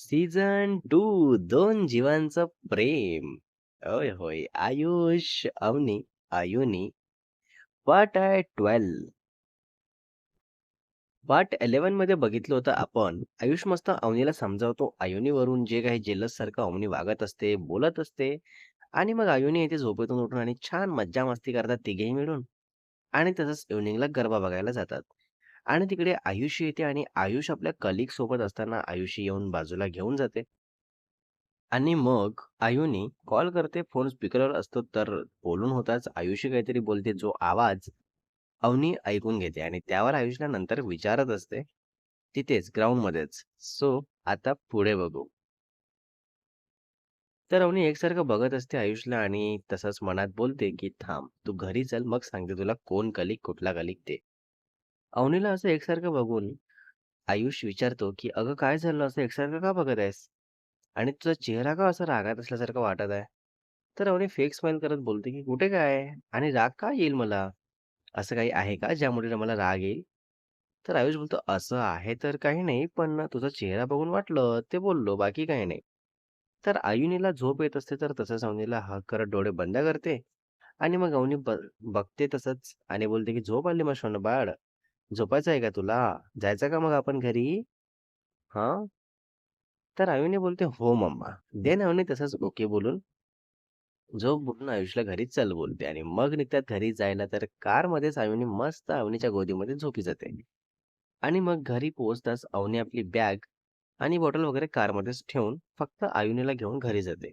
Season two दोन जीवांचं प्रेम. होय, होय. Ayush, Avani, Ayuni. Part I twelve part 11 मध्ये बघितलं होतं आपण. आयुष मस्त अवनीला समजावतो. आयुनीवरून जे काही जेलससारखं अवनी वागत असते, बोलत असते आणि मग आयुनी येते झोपेतून उठून आणि छान मज्जा-मस्ती करतात तिघेही मिळून आणि तसंच इव्हनिंगला गरबा बघायला जातात. आणि तिकडे आयुषी येते आणि आयुष आपल्या कलीग सोबत असताना आयुषी येऊन बाजूला घेऊन जाते. आणि मग आयुनी कॉल करते. फोन स्पीकरवर असतो तर बोलून होताच आयुषी काहीतरी बोलते जो आवाज अवनी ऐकून घेते आणि त्यावर आयुषला नंतर विचारत असते. तिथेच ग्राउंडमध्येच. सो आता पुढे बघू. तर अवनी एकसारखं बघत असते आयुषला आणि तसंच मनात बोलते, की "थांब, तू घरी चल मग सांगते तुला कोण कलिक कुठला कलिक ते." अवनीला असं एकसारखं बघून आयुष विचारतो, की "अगं काय झालं? असं एकसारखं का बघत आहेस? आणि तुझा चेहरा का असा रागात असल्यासारखं वाटत आहे?" तर अवनी फेक स्माईल करत बोलते, की "कुठे काय? आणि राग का येईल मला? असं काही आहे का ज्यामुळे मला राग येईल?" तर आयुष बोलतो, "असं आहे तर काही नाही, पण तुझा चेहरा बघून वाटलं, ते बोललो, बाकी काही नाही." तर आयुनीला झोप येत असते, तर तसंच अवनीला हक करत डोळे बंद करते आणि मग अवनी ब बघते तसंच आणि बोलते, की "झोप आली मग शोनबाळ. झोपायचं आहे का तुला? जायचं का मग आपण घरी? हा तर आयुनी बोलते, "हो मम्मा." देन अवनी तसंच ओके बोलून झोप बोलून आयुषला घरी चल बोलते आणि मग निघतात घरी जायला. तर कारमध्येच आयुनी मस्त अवनीच्या गोदीमध्ये झोपी जाते. आणि मग घरी पोहोचताच अवनी आपली बॅग आणि बॉटल वगैरे कारमध्येच ठेवून फक्त आयुनीला घेऊन घरी जाते.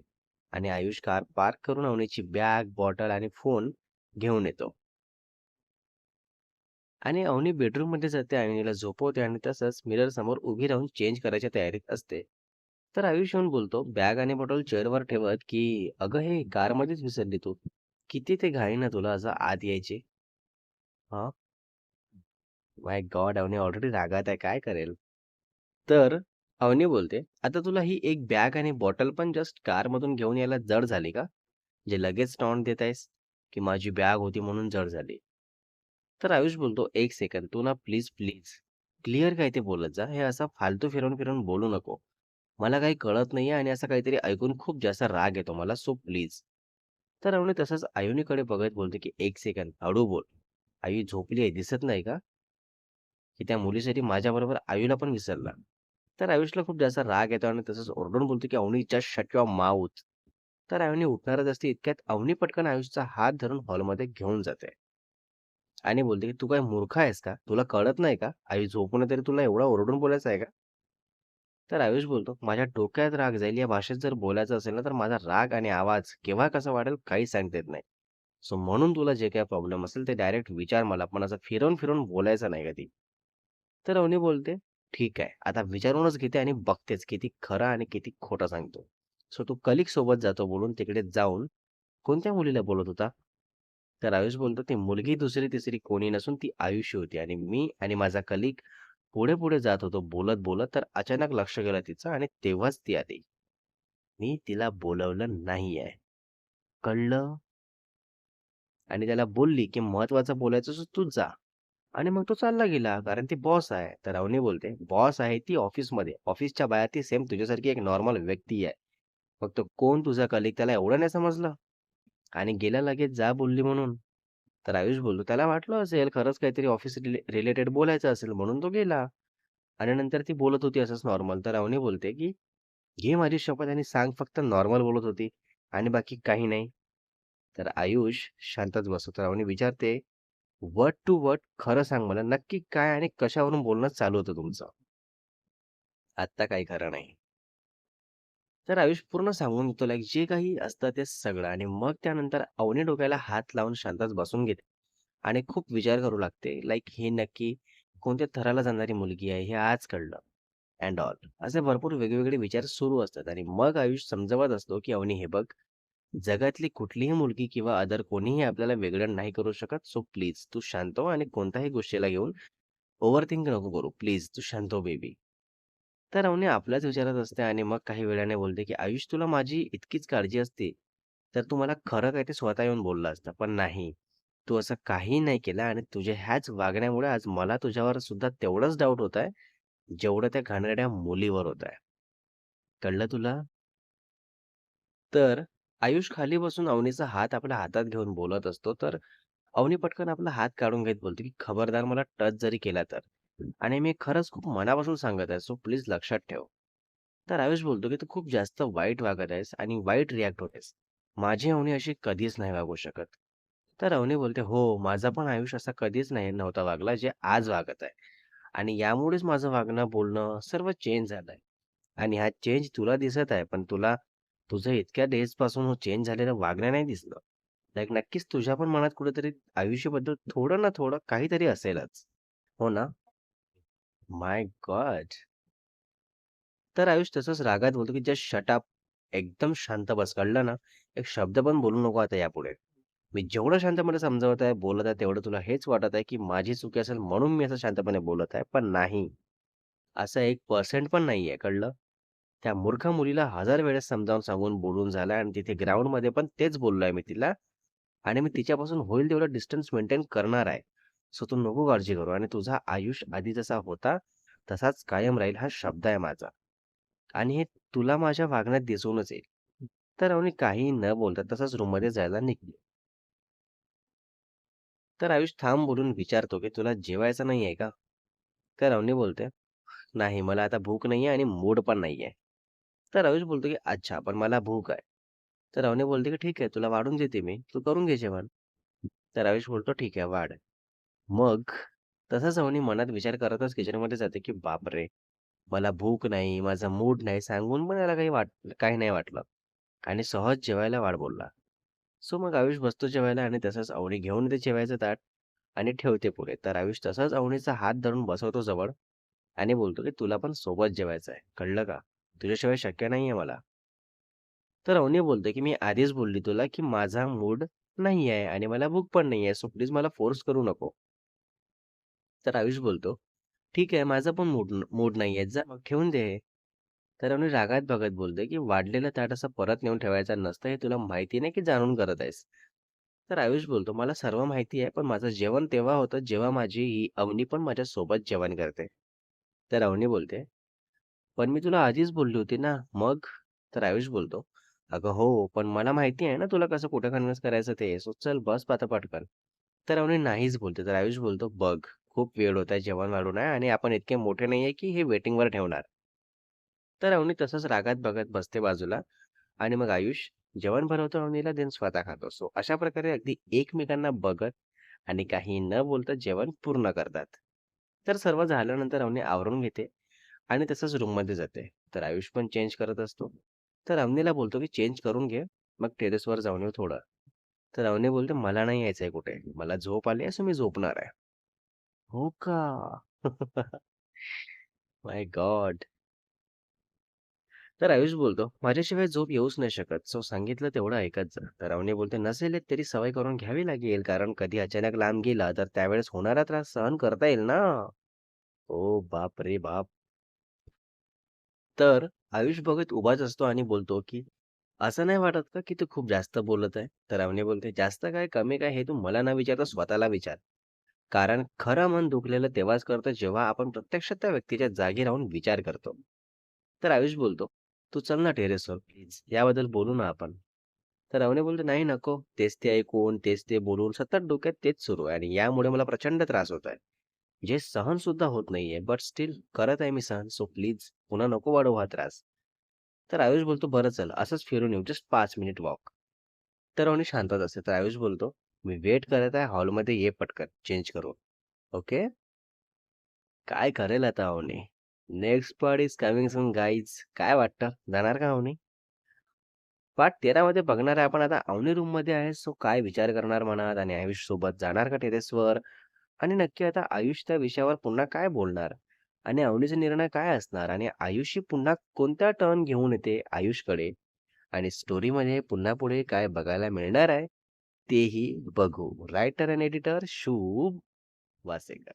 आणि आयुष कार पार्क करून अवनीची बॅग, बॉटल आणि फोन घेऊन येतो. आणि अवनी बेडरूममध्ये जाते, आयुनीला झोपवते आणि तसंच मिररसमोर उभी राहून चेंज करायच्या तयारीत असते. तर आयुष येऊन बोलतो, बॅग आणि बॉटल चेअरवर ठेवत, की "अगं हे कारमध्येच विसरली तू. किती ते घाई ना तुला असं आत यायचे हा माय गॉड! अवनी ऑलरेडी रागात आहे, काय करेल? तर अवनी बोलते, "आता तुला ही एक बॅग आणि बॉटल पण जस्ट कारमधून घेऊन यायला जड झाली का? जे लगेच टॉन्ट देत आहेस, की माझी बॅग होती म्हणून जड झाली." तर आयुष बोलतो, "एक सेकंड, तू ना प्लीज, प्लीज क्लिअर काय ते बोलत जा. हे असं फालतू फिरवून-फिरवून बोलू नको. मला काही कळत नाहीये आणि असं काहीतरी ऐकून खूप जास्त राग येतो मला, सो प्लीज." तर अवनी तसंच आयुनीकडे बघत बोलते, की "एक सेकंड, हळू बोल. आई झोपली आहे, दिसत नाही का? की त्या मुलीसाठी माझ्याबरोबर आयुला पण विसरला." तर आयुषला खूप जास्त राग येतो आणि तसंच ओरडून बोलतो, की "Avani just shut your mouth." तर अवनी उठणारच असते इतक्यात अवनी पटकन आयुषचा हात धरून हॉलमध्ये घेऊन जाते. आणि बोलते, की "तू काय मूर्ख आहेस का? तुला कळत नाही का? आयुष झोपून तरी तुला एवढं ओरडून बोलायचं आहे का?" तर आयुष बोलतो, "माझ्या डोक्यात राग जाईल या भाषेत जर बोलायचं असेल ना, तर माझा राग आणि आवाज केव्हा कसा वाढेल काही सांगता येत नाही. सो म्हणून तुला जे काही प्रॉब्लेम असेल ते डायरेक्ट विचार मला, पण असं फिरवून-फिरवून बोलायचं नाही कधी." तर अवनी बोलते, "ठीक आहे, आता विचारूनच घेते आणि बघतेच किती खरं आणि किती खोटं सांगतो." सो तू कलीग सोबत जातो बोलून तिकडे जाऊन, "कोणत्या मुलीला बोलत होता?" तर आयुष बोलतो, "ती मुलगी दुसरी-तिसरी कोणी नसून ती आयुष्य होती आणि मी आणि माझा कलीग पुढे-पुढे जात होतो बोलत-बोलत, तर अचानक लक्ष गेलं तिचं आणि तेव्हाच ती आली. मी तिला बोलावलं नाहीये. कळलं?" आणि त्याला बोलली, की "महत्त्वाचं बोलायचं तू जा." आणि मग तो चालला गेला, कारण ती बॉस आहे. तर अवनी बोलते, "बॉस आहे ती ऑफिसमध्ये. ऑफिसच्या बाहेर ती सेम तुझ्यासारखी एक नॉर्मल व्यक्ती आहे. फक्त कोण तुझा कलीग त्याला एवढं नाही समजलं? आणि गेला लगेच जा बोलली म्हणून." तर आयुष बोललो "त्याला वाटलं असेल खरंच काहीतरी ऑफिस रिले रिलेटेड बोलायचं असेल म्हणून तो गेला." आणि नंतर ती बोलत होती असंच नॉर्मल. तर अवनी बोलते, की "घे माझी शपथ आणि सांग फक्त नॉर्मल बोलत होती आणि बाकी काही नाही." तर आयुष शांतच बसतो. तर अवनी विचारते, "वर्ड टू वर्ड खरं सांग मला नक्की काय आणि कशावरून बोलणं चालू होतं तुमचं?" "आत्ता काही खरं नाही." तर आयुष पूर्ण सांगून घेतो. लाईक जे काही असतं ते सगळं आणि मग त्यानंतर अवनी डोक्याला हात लावून शांतच बसून घेते आणि खूप विचार करू लागते. लाईक हे नक्की कोणत्या थराला जाणारी मुलगी आहे हे आज कळलं. And all. असे भरपूर वेगवेगळे विचार सुरू असतात आणि मग आयुष समजवत असतो की अवनी हे बघ जगातली कुठलीही मुलगी किंवा अदर कोणीही आपल्याला वेगळं नाही करू शकत. सो प्लीज तू शांत हो आणि कोणत्याही गोष्टीला घेऊन ओव्हरथिंक नको करू. प्लीज तू शांत हो बेबी. तर अवनी आपल्याच विचारात असते आणि मग काही वेळाने बोलते, की "आयुष तुला माझी इतकीच काळजी असती, तर तू मला खरं काय ते स्वतः येऊन बोलला असता. पण नाही. तू असं काहीही नाही केलं आणि तुझ्या ह्याच वागण्यामुळे आज मला तुझ्यावर सुद्धा तेवढंच डाऊट होत आहे, जेवढं त्या घाणेरड्या मुलीवर होत आहे." कळलं तुला? तर आयुष खाली बसून अवनीचा हात आपल्या हातात घेऊन बोलत असतो, तर अवनी पटकन आपला हात काढून घेत बोलतो की "खबरदार मला टच जरी केला तर. आणि मी खरंच खूप मनापासून सांगत आहे, सो प्लीज लक्षात ठेव." तर आयुष बोलतो, की "तू खूप जास्त वाईट वागत आहेस आणि वाईट रिॲक्ट होतेस. माझी अवनी अशी कधीच नाही वागू शकत." तर अवनी बोलते, "हो, माझा पण आयुष असा कधीच नाही नव्हता वागला, जे आज वागत आहे. आणि यामुळेच माझं वागणं, बोलणं सर्व चेंज झालंय. आणि हा चेंज तुला दिसत आहे, पण तुला तुझं इतक्या डेजपासून हो चेंज झालेलं वागणं नाही दिसलं. लाईक नक्कीच तुझ्या पण मनात कुठेतरी आयुष्याबद्दल थोडं ना थोडं काहीतरी असेलच. हो ना?" My god! तर आयुष तसंच रागात बोलतो, की "जस्ट शट अप. एकदम शांत बस. कळलं ना? एक शब्द पण बोलू नको आता यापुढे. मी जेवढं शांतपणे समजावत आहे, बोलत आहे, तेवढं तुला हेच वाटत आहे, की माझी चुकी असेल म्हणून मी असं शांतपणे बोलत आहे. पण नाही. असं 1% पण नाहीये. कळलं? त्या मूर्ख मुलीला हजार वेळेस समजावून सांगून बोलून झालं आणि तिथे ग्राउंडमध्ये पण तेच बोललोय मी तिला आणि मी तिच्यापासून होईल तेवढं डिस्टन्स मेंटेन करणार आहे. सो तू नको काळजी करू आणि तुझा आयुष आधी जसा होता, तसाच कायम राहील हा शब्द आहे माझा. आणि हे तुला माझ्या वागण्यात दिसूनच येईल." तर अवनी काही न बोलता तसाच रूममध्ये जायला निघली तर आयुष थांब बोलून विचारतो, की "तुला जेवायचं आहे का?" तर अवनी बोलते, "नाही, मला आता भूक नाही आहे आणि मूड पण नाहीये." तर आयुष बोलतो, की "अच्छा, पण मला भूक आहे." तर अवनी बोलते, की "ठीक आहे, तुला वाढून देते मी. तू करून घे जेवण." तर आयुष बोलतो, "ठीक आहे, वाढ." मग तसंच अवनी मनात विचार करतच किचनमध्ये जाते, की "बापरे! मला भूक नाही, माझा मूड नाही." सांगून पण याला काही वाट काही नाही वाटलं आणि सहज जेवायला वाढ बोलला. सो मग आयुष बसतो जेवायला आणि तसंच अवनी घेऊन येते जेवायचं ताट आणि ठेवते पुढे. तर आयुष तसाच अवनीचा हात धरून बसवतो जवळ आणि बोलतो, की "तुला पण सोबत जेवायचं आहे. कळलं का? तुझ्याशिवाय शक्य नाहीये मला." तर अवनी बोलते, की "मी आधीच बोलली तुला, की माझा मूड नाही आहे आणि मला भूक पण नाही आहे. सो प्लीज मला फोर्स करू नको." तर आयुष बोलतो, "ठीक आहे, माझा पण मूड मूड नाहीये. जा मग ठेवून दे." तर अवनी रागात बघत बोलते, की "वाढलेलं ताट असा परत नेऊन ठेवायचं नसतं. हे तुला माहिती नाही, की जाणून करत आहेस." तर आयुष बोलतो, "मला सर्व माहिती आहे, पण माझं जेवण तेव्हा होतं, जेव्हा माझी ही अवनी पण माझ्यासोबत जेवण करते." तर अवनी बोलते, "पण मी तुला आधीच बोलली होती ना, मग?" तर आयुष बोलतो, "अगं हो, पण मला माहिती आहे ना तुला कसं कुठे कन्व्हिन्स करायचं ते. सो चल बस पाता पटकन." तर अवनी नाहीच बोलते. तर आयुष बोलतो, "बघ, खूप वेळ होता जेवण वाढून आहे आणि आपण इतके मोठे नाहीये, की हे वेटिंगवर ठेवणार." तर अवनी तसंच रागात बघत बसते बाजूला आणि मग आयुष जेवण भरवतो अवनीला, देन स्वतः खात असतो अशा प्रकारे अगदी एकमेकांना बघत आणि काही न बोलता जेवण पूर्ण करतात. तर सर्व झाल्यानंतर अवनी आवरून घेते आणि तसंच रूममध्ये जाते. तर आयुष पण चेंज करत असतो. तर अवनीला बोलतो, की "चेंज करून घे, मग टेरेसवर जाऊन येऊ थोडं." तर अवनी बोलते, "मला नाही यायचंय कुठे. मला झोप आली असं मी झोपणार आहे." "हो का?" My god! तर आयुष बोलतो, "माझ्याशिवाय झोप येऊच नाही शकत. सो सांगितलं तेवढं ऐकत जा." तर अवनी बोलते, "नसेल येत तरी सवय करून घ्यावी लागेल. कारण कधी अचानक लांब गेला तर त्यावेळेस होणारा त्रास सहन करता येईल ना." ओ बाप रे बाप! तर आयुष बघत उभाच असतो आणि बोलतो, की "असं नाही वाटत का, की तू खूप जास्त बोलत आहे?" तर अवनी बोलते, "जास्त काय, कमी काय हे तू मला ना विचारता स्वतःला विचार. कारण खरं मन दुखलेलं तेव्हाच करतं जेव्हा आपण प्रत्यक्षात त्या व्यक्तीच्या जागी राहून विचार करतो." तर आयुष बोलतो, "तू चल ना टेरेसवर प्लीज. याबद्दल बोलू ना आपण." तर अवनी बोलतो "नाही नको. तेच ते ऐकून, तेच ते बोलून सतत डोक्यात तेच सुरू आहे आणि यामुळे मला प्रचंड त्रास होत आहे. जे सहन सुद्धा होत नाहीये, बट स्टील करत आहे मी सहन. सो प्लीज पुन्हा नको वाढवू हा त्रास." तर आयुष बोलतो, "बरं चल असंच फिरून येऊ. जस्ट पाच मिनिट वॉक." तर अवनी शांतच असते. तर आयुष बोलतो, "मी वेट करत आहे. हॉलमध्ये ये पटकन चेंज करून." ओके? काय करेल आता Avani? Next part is coming soon guys. काय वाटतं? जाणार का अवनी? पार्ट 13 मध्ये बघणार आहे आपण आता अवनी रूममध्ये आहे. सो काय विचार करणार म्हणत आणि आयुष सोबत जाणार का टेरेसवर? आणि नक्की आता आयुष त्या विषयावर पुन्हा काय बोलणार? आणि अवनीचा निर्णय काय असणार? आणि आयुषी पुन्हा कोणता टर्न घेऊन येते आयुषकडे? आणि स्टोरीमध्ये पुन्हा पुढे काय बघायला मिळणार आहे? तेही बघू. रायटर अँड एडिटर शुभ वासेकर.